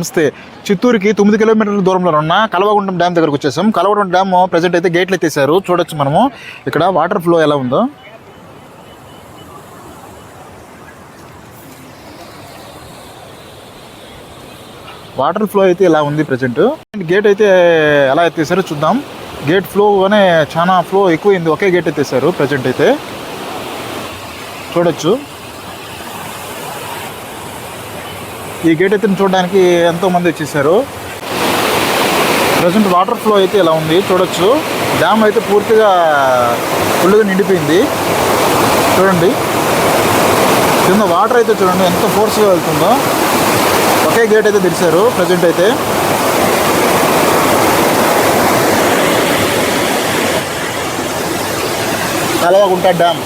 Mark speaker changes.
Speaker 1: నమస్తే. చిత్తూరుకి తొమ్మిది కిలోమీటర్ల దూరంలో ఉన్న కలవగుండం డ్యామ్ దగ్గరకు వచ్చేసాం. కలవగుండం డ్యామ్ ప్రజెంట్ అయితే గేట్లు ఎత్తేసారు. చూడొచ్చు మనము. ఇక్కడ వాటర్ ఫ్లో ఎలా ఉందో. వాటర్ ఫ్లో అయితే ఇలా ఉంది ప్రజెంట్ గేట్ అయితే ఎలా ఎత్తేసారో చూద్దాం. గేట్ ఫ్లో అనే చాలా ఫ్లో ఎక్కువైంది. ఒకే గేట్ ఎత్తేసారు ప్రజెంట్ అయితే. చూడొచ్చు. ఈ గేట్ అయితే చూడడానికి ఎంతో మంది వచ్చేసారు. ప్రజెంట్ వాటర్ ఫ్లో అయితే ఇలా ఉంది చూడొచ్చు. డ్యామ్ అయితే పూర్తిగా ఫుల్గా నిండిపోయింది. చూడండి. కింద వాటర్ అయితే చూడండి ఎంత ఫోర్స్గా వెళ్తుందో. ఒకే గేట్ అయితే తెరిచారు ప్రజెంట్ అయితే. కలవగుంట డ్యామ్